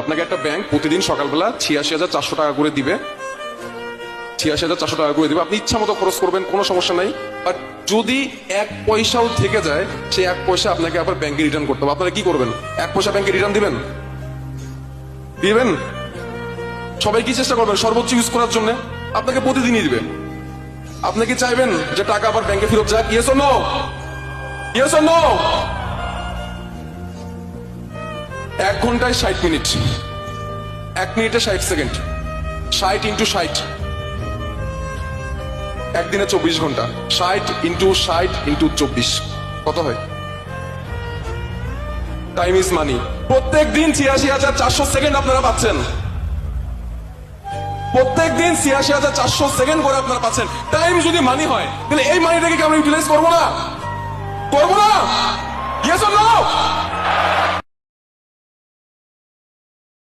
আপনাকে একটা ব্যাংক প্রতিদিন সকালবেলা ছিয়াশি হাজার চারশো টাকা করে দিবে। ছিয়াশি হাজার চারশো টাকা করে দিবে। আপনি ইচ্ছা মতো খরচ করবেন, কোনো সমস্যা নাই। বাট যদি এক পয়সাও থেকে যায়, সেই এক পয়সা আপনাকে আবার ব্যাংকে রিটার্ন করতে হবে। আপনারা কি করবেন? এক পয়সা ব্যাংকে রিটার্ন দিবেন? দিবেন? সবাই কি চেষ্টা করবেন? সর্বোচ্চ ইউজ করার জন্য? আপনাকে প্রতিদিনই দিবে আপনি কি চাইবেন যে টাকা আবার ব্যাংকে ফেরত যাক? ইয়েস নো ইয়েস নো এক ঘন্টায় ষাট মিনিট। এক মিনিটে ষাট সেকেন্ড। ষাট ইন্টু ষাট। একদিনে চব্বিশ ঘণ্টা। ষাট ইন্টু ষাট ইন্টু চব্বিশ। কত হয়? টাইম ইজ মানি প্রত্যেক দিন ছিয়াশি হাজার চারশো সেকেন্ড আপনারা পাচ্ছেন। প্রত্যেক দিন ছিয়াশি হাজার চারশো সেকেন্ড করে আপনারা পাচ্ছেন। টাইম যদি মানি হয়, তাহলে এই মানিটাকে কি আমরা ইউটিলাইজ করব না? করব না? Yes no